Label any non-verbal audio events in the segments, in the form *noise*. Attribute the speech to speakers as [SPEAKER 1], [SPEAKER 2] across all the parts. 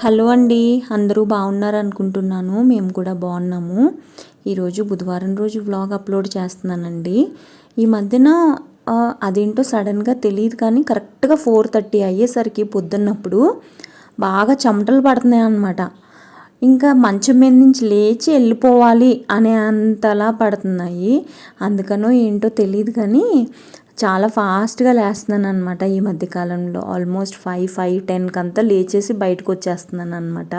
[SPEAKER 1] Hello అండి అందరూ బాగున్నారు అనుకుంటున్నాను. మేము కూడా బాగున్నాము. ఈరోజు బుధవారం రోజు వ్లాగ్ అప్లోడ్ చేస్తున్నానండి. ఈ మధ్యన అదేంటో సడన్గా తెలియదు కానీ కరెక్ట్గా ఫోర్ థర్టీ అయ్యేసరికి పొద్దున్నప్పుడు బాగా చెమటలు పడుతున్నాయి అన్నమాట. ఇంకా మంచం మీద నుంచి లేచి వెళ్ళిపోవాలి అనే అంతలా పడుతున్నాయి. అందుకనో ఏంటో తెలియదు కానీ చాలా ఫాస్ట్గా లేస్తున్నాను అనమాట ఈ మధ్యకాలంలో ఆల్మోస్ట్ ఫైవ్ ఫైవ్ టెన్కి అంతా లేచేసి బయటకు వచ్చేస్తున్నాను అనమాట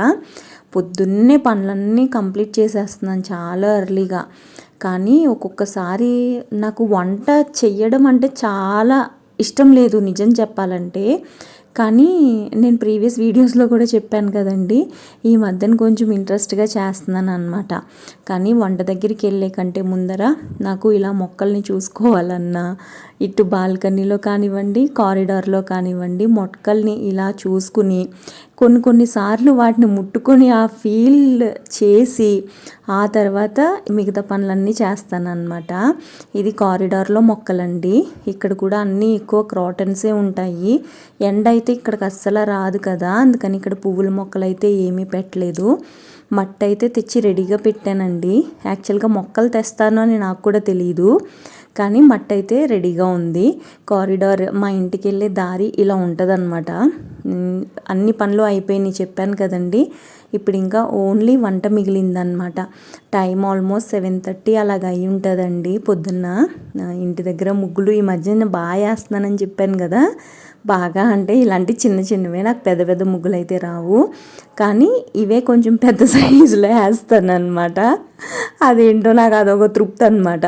[SPEAKER 1] పొద్దున్నే పనులన్నీ కంప్లీట్ చేసేస్తున్నాను చాలా ఎర్లీగా. కానీ ఒక్కొక్కసారి నాకు వంట చెయ్యడం అంటే చాలా ఇష్టం లేదు నిజం చెప్పాలంటే. కానీ నేను ప్రీవియస్ వీడియోస్లో కూడా చెప్పాను కదండి ఈ మధ్యన కొంచెం ఇంట్రెస్ట్గా చేస్తున్నాను అనమాట కానీ వంట దగ్గరికి వెళ్ళే కంటే ముందర నాకు ఇలా మొక్కల్ని చూసుకోవాలన్నా ఇటు బాల్కనీలో కానివ్వండి కారిడార్లో కానివ్వండి మొక్కల్ని ఇలా చూసుకుని కొన్ని కొన్నిసార్లు వాటిని ముట్టుకొని ఆ ఫీల్ చేసి ఆ తర్వాత మిగతా పనులన్నీ చేస్తానన్నమాట ఇది కారిడార్లో మొక్కలండి. ఇక్కడ కూడా అన్నీ ఎక్కువ క్రాటన్సే ఉంటాయి. ఎండ అయితే ఇక్కడికి అస్సలు రాదు కదా. అందుకని ఇక్కడ పువ్వుల మొక్కలు అయితే ఏమీ పెట్టలేదు. మట్టి అయితే తెచ్చి రెడీగా పెట్టానండి. యాక్చువల్గా మొక్కలు తెస్తాను అని నాకు కూడా తెలియదు కానీ మట్టి అయితే రెడీగా ఉంది. కారిడార్ మా ఇంటికి వెళ్ళే దారి ఇలా ఉంటుందన్నమాట. అన్ని పనులు అయిపోయినాయి చెప్పాను కదండి. ఇప్పుడు ఇంకా ఓన్లీ వంట మిగిలిందనమాట టైం ఆల్మోస్ట్ సెవెన్ థర్టీ అలాగ అయి ఉంటుందండి పొద్దున్న. ఇంటి దగ్గర ముగ్గులు ఈ మధ్య బాగా వేస్తున్నానని చెప్పాను కదా. బాగా అంటే ఇలాంటి చిన్న చిన్నవే నాకు పెద్ద పెద్ద ముగ్గులు అయితే రావు. కానీ ఇవే కొంచెం పెద్ద *laughs* సైజులో వేస్తాను అనమాట అదేంటో నాకు అదొక తృప్తి అనమాట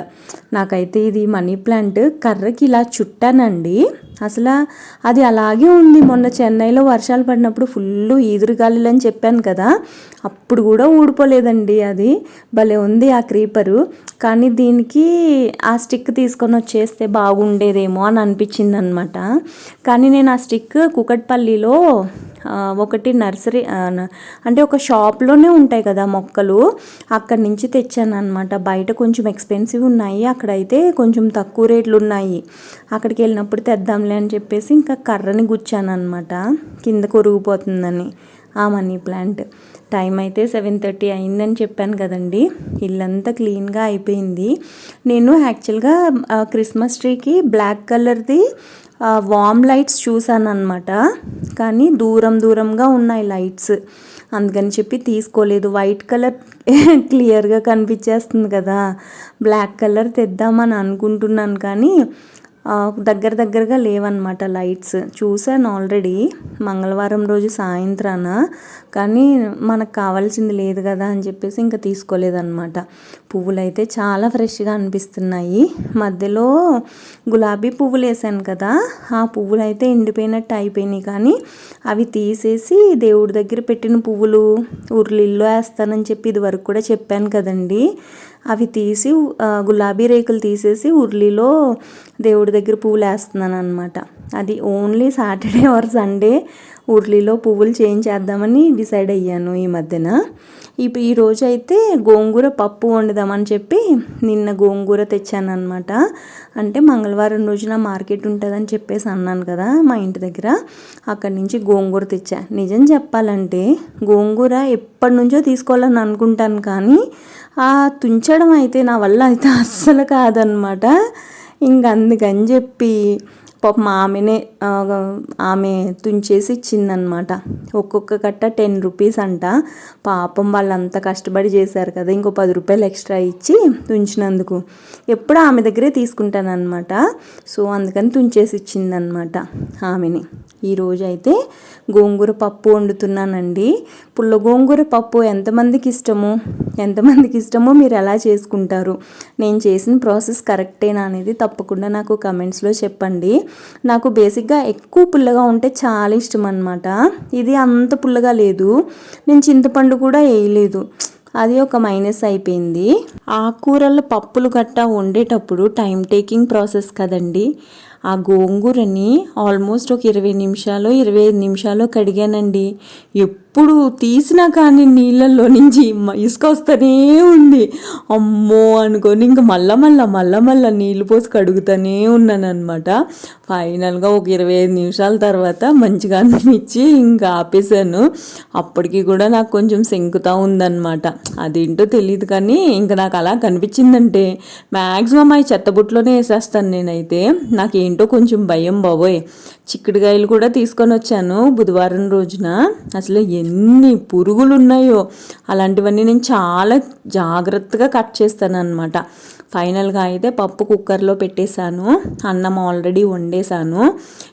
[SPEAKER 1] నాకైతే ఇది మనీ ప్లాంట్ కర్రకి ఇలా చుట్టానండి. అసలు అది అలాగే ఉంది. మొన్న చెన్నైలో వర్షాలు పడినప్పుడు ఫుల్ ఈదురుగాలులు అని చెప్పాను కదా అప్పుడు కూడా ఊడిపోలేదండి అది. భలే ఉంది ఆ క్రీపరు. కానీ దీనికి ఆ స్టిక్ తీసుకొని వచ్చేస్తే బాగుండేదేమో అని అనిపించింది అనమాట కానీ నేను ఆ స్టిక్ కుకట్పల్లిలో ఒకటి నర్సరీ అంటే ఒక షాప్లోనే ఉంటాయి కదా మొక్కలు. అక్కడి నుంచి తెచ్చాను అనమాట బయట కొంచెం ఎక్స్పెన్సివ్ ఉన్నాయి. అక్కడైతే కొంచెం తక్కువ రేట్లు ఉన్నాయి. అక్కడికి వెళ్ళినప్పుడు తెద్దాంలే అని చెప్పేసి ఇంకా కర్రని గుచ్చాను అనమాట కింద కొరిగిపోతుందని. ఆ మనీ ప్లాంట్. టైం అయితే సెవెన్ థర్టీ అయిందని చెప్పాను కదండి. ఇల్లంతా క్లీన్గా అయిపోయింది. నేను యాక్చువల్గా క్రిస్మస్ ట్రీకి బ్లాక్ కలర్ది వామ్ లైట్స్ చూశాను అనమాట కానీ దూరం దూరంగా ఉన్నాయి లైట్స్ అందుకని చెప్పి తీసుకోలేదు. వైట్ కలర్ క్లియర్గా కనిపించేస్తుంది కదా. బ్లాక్ కలర్ తెద్దామని అనుకుంటున్నాను కానీ దగ్గర దగ్గరగా లేవన్నమాట లైట్స్ చూశాను ఆల్రెడీ మంగళవారం రోజు సాయంత్రాన. కానీ మనకు కావాల్సింది లేదు కదా అని చెప్పేసి ఇంకా తీసుకోలేదన్నమాట. పువ్వులు అయితే చాలా ఫ్రెష్గా అనిపిస్తున్నాయి. మధ్యలో గులాబీ పువ్వులు వేసాను కదా ఆ పువ్వులు అయితే ఎండిపోయినట్టు అయిపోయినాయి. కానీ అవి తీసేసి దేవుడి దగ్గర పెట్టిన పువ్వులు ఉర్లిల్లో వేస్తానని చెప్పి ఇది వరకు కూడా చెప్పాను కదండి. అవి తీసి గులాబీ రేకులు తీసేసి ఉర్లిలో దేవుడి దగ్గర పువ్వులు వేస్తున్నాను అనమాట అది ఓన్లీ సాటర్డే ఆర్ సండే ఊర్లీలో పువ్వులు చేంజ్ చేద్దామని డిసైడ్ అయ్యాను ఈ మధ్యన. ఇప్పుడు ఈ రోజు అయితే గోంగూర పప్పు వండుదామని చెప్పి నిన్న గోంగూర తెచ్చాను అనమాట అంటే మంగళవారం రోజున మార్కెట్ ఉంటుందని చెప్పేసి అన్నాను కదా మా ఇంటి దగ్గర. అక్కడి నుంచి గోంగూర తెచ్చా. నిజం చెప్పాలంటే గోంగూర ఎప్పటి నుంచో తీసుకోవాలని అనుకుంటాను కానీ ఆ తుంచడం అయితే నా వల్ల అయితే అస్సలు కాదనమాట ఇంక అందుకని చెప్పి పాపం ఆమెనే ఆమె తుంచేసి ఇచ్చిందనమాట. ఒక్కొక్క కట్ట టెన్ రూపీస్ అంట. పాపం వాళ్ళంతా కష్టపడి చేశారు కదా ఇంకో పది రూపాయలు ఎక్స్ట్రా ఇచ్చి తుంచినందుకు. ఎప్పుడు ఆమె దగ్గరే తీసుకుంటానన్నమాట సో అందుకని తుంచేసి ఇచ్చిందనమాట ఆమెని. ఈరోజు అయితే గోంగూర పప్పు వండుతున్నానండి. పుల్ల గోంగూర పప్పు ఎంతమందికి ఇష్టమో? ఎంతమందికి ఇష్టమో మీరు ఎలా చేసుకుంటారు? నేను చేసిన ప్రాసెస్ కరెక్టేనా అనేది తప్పకుండా నాకు కమెంట్స్లో చెప్పండి. నాకు బేసిక్గా ఎక్కువ పుల్లగా ఉంటే చాలా ఇష్టం అనమాట ఇది అంత పుల్లగా లేదు. నేను చింతపండు కూడా వేయలేదు. అది ఒక మైనస్ అయిపోయింది. ఆకుకూరల పప్పులు గట్టా వండేటప్పుడు టైం టేకింగ్ ప్రాసెస్ కదండి. ఆ గోంగూరని ఆల్మోస్ట్ ఒక ఇరవై నిమిషాలు ఇరవై ఐదు నిమిషాలు కడిగానండి. ఎప్పుడు తీసినా కానీ నీళ్ళల్లో నుంచి ఇసుక వస్తూనే ఉంది. అమ్మో అనుకొని ఇంకా మళ్ళా మళ్ళా మళ్ళా మళ్ళా నీళ్ళు పోసి కడుగుతూనే ఉన్నాను అనమాట ఫైనల్గా ఒక ఇరవై ఐదు నిమిషాల తర్వాత మంచిగా అనిపించి ఇంకా ఆపేసాను అప్పటికి కూడా నాకు కొంచెం సెంకుతూ ఉందన్నమాట. అదేంటో తెలియదు కానీ ఇంకా నాకు అలా కనిపించిందంటే మ్యాక్సిమం అవి చెత్తబుట్లోనే వేసేస్తాను నేనైతే. నాకు ఏంటో కొంచెం భయం బాబోయ్. చిక్కుడుకాయలు కూడా తీసుకొని వచ్చాను బుధవారం రోజున. అసలు ఎన్ని పురుగులు ఉన్నాయో అలాంటివన్నీ నేను చాలా జాగ్రత్తగా కట్ చేస్తాను అనమాట ఫైనల్గా అయితే పప్పు కుక్కర్లో పెట్టేశాను. అన్నం ఆల్రెడీ వండేశాను.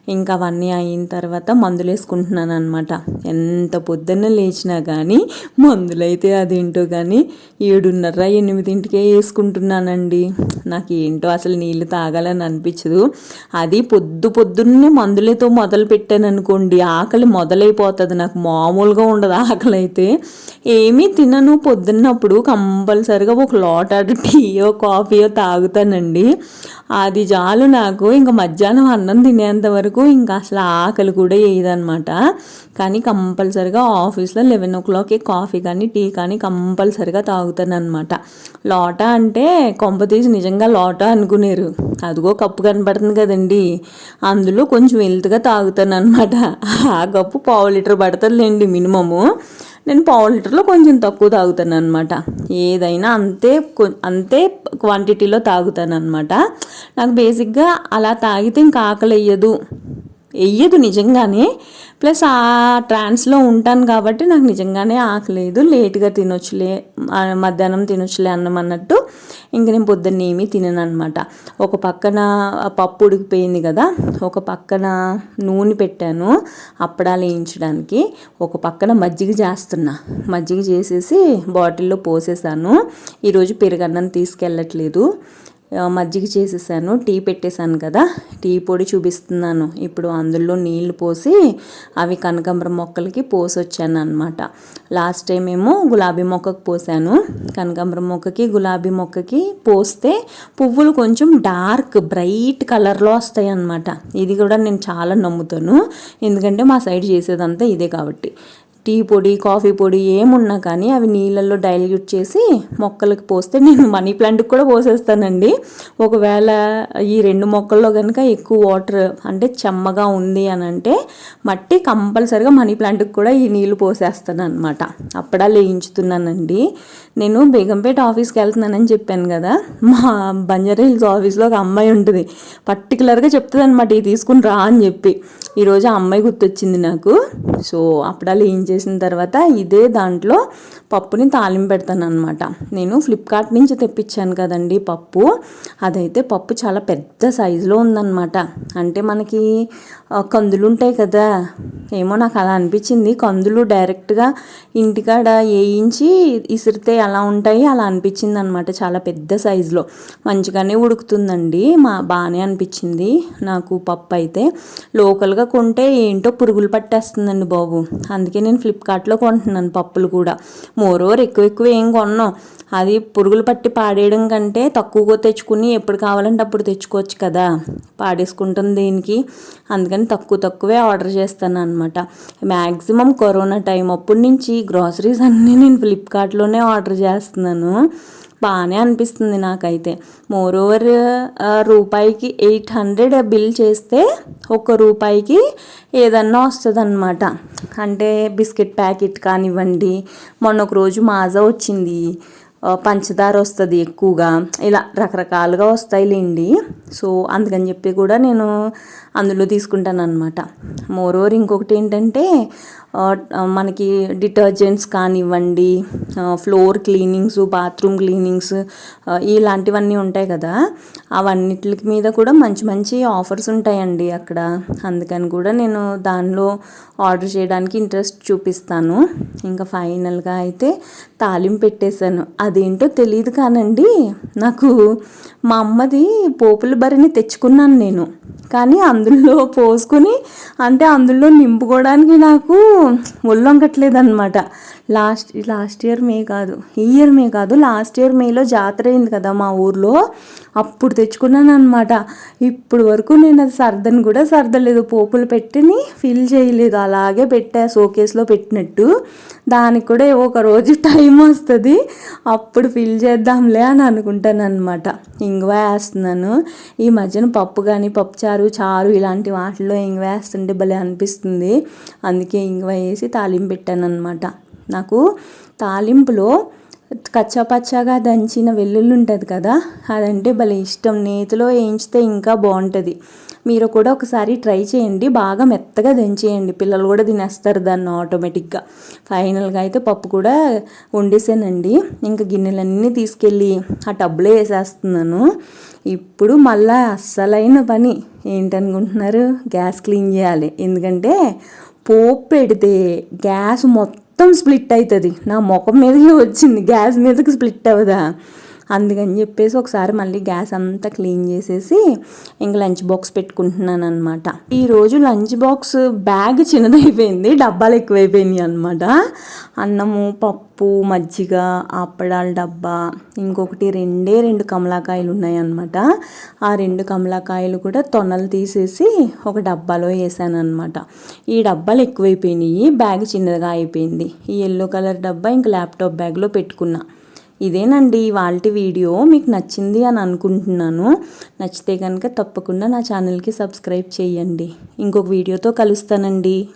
[SPEAKER 1] ఇంకా అవన్నీ అయిన తర్వాత మందులు వేసుకుంటున్నాను అనమాట ఎంత పొద్దున్న లేచినా కానీ మందులైతే అదేంటో కానీ ఏడున్నర ఎనిమిదింటికే వేసుకుంటున్నానండి. నాకు ఏంటో అసలు నీళ్ళు తాగాలని అనిపించదు. అది పొద్దు పొద్దున్నే మందులతో మొదలు పెట్టాను అనుకోండి ఆకలి మొదలైపోతుంది. నాకు మామూలుగా ఉండదు ఆకలి అయితే ఏమీ తినను పొద్దున్నప్పుడు. కంపల్సరిగా ఒక లోట టీయో కాఫీయో తాగుతానండి. అది చాలు నాకు. ఇంకా మధ్యాహ్నం అన్నం తినేంత వరకు ఇంకా అసలు ఆకలి కూడా వేయదనమాట కానీ కంపల్సరిగా ఆఫీస్లో లెవెన్ ఓ క్లాక్కి కాఫీ కానీ టీ కానీ కంపల్సరిగా తాగుతాను అనమాట లోట అంటే కొంప తీసి నిజంగా లోట అనుకునేరు. అదిగో కప్పు కనపడుతుంది కదండి. అందులో కొంచెం వెల్త్గా తాగుతాను అనమాట ఆ కప్పు పావు లీటర్ పడుతుందిలేండి మినిమము. నేను పావు లీటర్లో కొంచెం తక్కువ తాగుతాను అనమాట ఏదైనా అంతే కొ- అంతే క్వాంటిటీలో తాగుతాను అనమాట నాకు బేసిక్గా అలా తాగితే ఇంకా ఆకలి వేయదు వెయ్యదు నిజంగానే. ప్లస్ ఆ ట్రాన్స్లో ఉంటాను కాబట్టి నాకు నిజంగానే ఆకలేదు. లేట్గా తినొచ్చులే మధ్యాహ్నం తినొచ్చులే అన్నం అన్నట్టు ఇంక నేను పొద్దున్న ఏమీ తినను అనమాట ఒక పక్కన పప్పు ఉడికిపోయింది కదా ఒక పక్కన నూనె పెట్టాను అప్పడాలు వేయించడానికి ఒక పక్కన మజ్జిగ చేస్తున్నా. మజ్జిగ చేసేసి బాటిల్లో పోసేసాను. ఈరోజు పెరుగన్నం తీసుకెళ్ళట్లేదు. మజ్జిగ చేసేసాను టీ పెట్టేశాను కదా. టీ పొడి చూపిస్తున్నాను. ఇప్పుడు అందులో నీళ్ళు పోసి అవి కనకాంబరం మొక్కలకి పోసి వచ్చాను అనమాట లాస్ట్ టైం ఏమో గులాబీ మొక్కకు పోసాను. కనకాంబరం మొక్కకి గులాబీ మొక్కకి పోస్తే పువ్వులు కొంచెం డార్క్ బ్రైట్ కలర్లో వస్తాయి అన్నమాట. ఇది కూడా నేను చాలా నమ్ముతాను. ఎందుకంటే మా సైడ్ చేసేదంతా ఇదే కాబట్టి. టీ పొడి కాఫీ పొడి ఏమున్నా కానీ అవి నీళ్ళల్లో డైల్యూట్ చేసి మొక్కలకు పోస్తే నేను మనీ ప్లాంట్కి కూడా పోసేస్తానండి. ఒకవేళ ఈ రెండు మొక్కల్లో కనుక ఎక్కువ వాటర్ అంటే చెమ్మగా ఉంది అని అంటే మట్టి కంపల్సరిగా మనీ ప్లాంట్కి కూడా ఈ నీళ్ళు పోసేస్తాను అనమాట అప్పుడా లేయించుతున్నానండి. నేను బేగంపేట ఆఫీస్కి వెళ్తున్నానని చెప్పాను కదా. మా బంజారా హిల్స్ ఆఫీస్లో ఒక అమ్మాయి ఉంటుంది. పర్టికులర్గా చెప్తుంది అనమాట ఇది తీసుకుని రా అని చెప్పి. ఈరోజు ఆ అమ్మాయి గుర్తొచ్చింది నాకు. సో అప్పుడా లేయించే చేసిన తర్వాత ఇదే దాంట్లో పప్పుని తాలింపు పెడతాను అనమాట నేను ఫ్లిప్కార్ట్ నుంచి తెప్పించాను కదండి పప్పు. అదైతే పప్పు చాలా పెద్ద సైజులో ఉందన్నమాట. అంటే మనకి కందులు ఉంటాయి కదా. ఏమో నాకు అలా అనిపించింది. కందులు డైరెక్ట్గా ఇంటికాడ వేయించి ఇసిరితే ఎలా ఉంటాయి? అలా అనిపించింది అనమాట చాలా పెద్ద సైజులో. మంచిగానే ఉడుకుతుందండి. మా బాగానే అనిపించింది. నాకు పప్పు అయితే లోకల్గా కొంటే ఏంటో పురుగులు పట్టేస్తుందండి బాబు. అందుకే నేను ఫ్లిప్కార్ట్లో కొంటున్నాను పప్పులు కూడా. మోరోవర్ ఎక్కువ ఎక్కువ ఏం కొన్నాం. అది పురుగులు పట్టి పాడేయడం కంటే తక్కువగా తెచ్చుకుని ఎప్పుడు కావాలంటే అప్పుడు తెచ్చుకోవచ్చు కదా. పాడేసుకుంటుంది దీనికి. అందుకని తక్కువ తక్కువే ఆర్డర్ చేస్తాను అనమాట మ్యాక్సిమం కరోనా టైం అప్పటి నుంచి గ్రాసరీస్ అన్నీ నేను ఫ్లిప్కార్ట్లోనే ఆర్డర్ చేస్తున్నాను. బాగానే అనిపిస్తుంది నాకైతే. మోర్ ఓవర్ రూపాయికి ఎయిట్ హండ్రెడ్ బిల్ చేస్తే ఒక రూపాయికి ఏదన్నా వస్తుంది అనమాట అంటే బిస్కెట్ ప్యాకెట్ కానివ్వండి మొన్న ఒక రోజు మాజా వచ్చింది. పంచదార వస్తుంది ఎక్కువగా. ఇలా రకరకాలుగా వస్తాయిలేండి. సో అందుకని చెప్పి కూడా నేను అందులో తీసుకుంటాను అనమాట మోర్ ఓవర్ ఇంకొకటి ఏంటంటే మనకి డిటర్జెంట్స్ కానివ్వండి ఫ్లోర్ క్లీనింగ్స్ బాత్రూమ్ క్లీనింగ్స్ ఇలాంటివన్నీ ఉంటాయి కదా. అవన్నిటి మీద కూడా మంచి మంచి ఆఫర్స్ ఉంటాయండి అక్కడ. అందుకని కూడా నేను దానిలో ఆర్డర్ చేయడానికి ఇంట్రెస్ట్ చూపిస్తాను. ఇంకా ఫైనల్గా అయితే తాలింపు పెట్టేశాను. అదేంటో తెలియదు కానండి నాకు మా అమ్మది పోపుల బరిని తెచ్చుకున్నాను నేను. కానీ అందులో పోసుకొని అంటే అందులో నింపుకోవడానికి నాకు ఒళ్ళొంగట్లేదనమాట లాస్ట్ లాస్ట్ ఇయర్ మే కాదు ఈ ఇయర్ మే కాదు లాస్ట్ ఇయర్ మేలో జాతర అయింది కదా మా ఊర్లో. అప్పుడు తెచ్చుకున్నాను అనమాట ఇప్పుడు వరకు నేను అది సర్దని కూడా సర్దలేదు. పోపులు పెట్టిని ఫిల్ చేయలేదు. అలాగే పెట్టా షోకేస్లో పెట్టినట్టు. దానికి కూడా ఒక రోజు టైం వస్తుంది. అప్పుడు ఫిల్ చేద్దాంలే అని అనుకుంటాను అనమాట ఇంగువ వేస్తున్నాను. ఈ మధ్యన పప్పు కానీ పప్పు చారు చారు ఇలాంటి వాటిల్లో ఇంగువ వేస్తుంటే భలే అనిపిస్తుంది. అందుకే ఇంగువ వేసి తాలింపు పెట్టాను అనమాట నాకు తాలింపులో కచ్చాపచ్చాగా దంచిన వెల్లుల్లి ఉంటుంది కదా అదంటే భలే ఇష్టం. నేతిలో వేయించితే ఇంకా బాగుంటుంది. మీరు కూడా ఒకసారి ట్రై చేయండి. బాగా మెత్తగా దంచేయండి. పిల్లలు కూడా తినేస్తారు దాన్ని ఆటోమేటిక్గా. ఫైనల్గా అయితే పప్పు కూడా వండేసానండి. ఇంకా గిన్నెలన్నీ తీసుకెళ్ళి ఆ టబ్లో వేసేస్తున్నాను. ఇప్పుడు మళ్ళా అస్సలైన పని. ఏంటనుకుంటున్నారు? గ్యాస్ క్లీన్ చేయాలి. ఎందుకంటే పోపు పెడితే గ్యాస్ మొత్తం మొత్తం స్ప్లిట్ అవుతుంది నా ముఖం మీదకి వచ్చింది. గ్యాస్ మీదకి స్ప్లిట్ అవ్వదా అందుకని చెప్పేసి ఒకసారి మళ్ళీ గ్యాస్ అంతా క్లీన్ చేసేసి ఇంకా లంచ్ బాక్స్ పెట్టుకుంటున్నాను అనమాట ఈరోజు లంచ్ బాక్స్ బ్యాగ్ చిన్నదైపోయింది డబ్బాలు ఎక్కువైపోయినాయి అనమాట అన్నము పప్పు మజ్జిగ అప్పడాల డబ్బా ఇంకొకటి రెండే రెండు కమలాకాయలు ఉన్నాయన్నమాట. ఆ రెండు కమలాకాయలు కూడా తొనలు తీసేసి ఒక డబ్బాలో వేసాను అనమాట ఈ డబ్బాలు ఎక్కువైపోయినాయి బ్యాగ్ చిన్నదిగా అయిపోయింది. ఈ ఎల్లో కలర్ డబ్బా ఇంకా ల్యాప్టాప్ బ్యాగ్లో పెట్టుకున్నా. ఇదేనండి వాళ్ళ వీడియో. మీకు నచ్చింది అని అనుకుంటున్నాను. నచ్చితే కనుక తప్పకుండా నా ఛానల్కి సబ్స్క్రైబ్ చేయండి. ఇంకొక వీడియోతో కలుస్తానండి.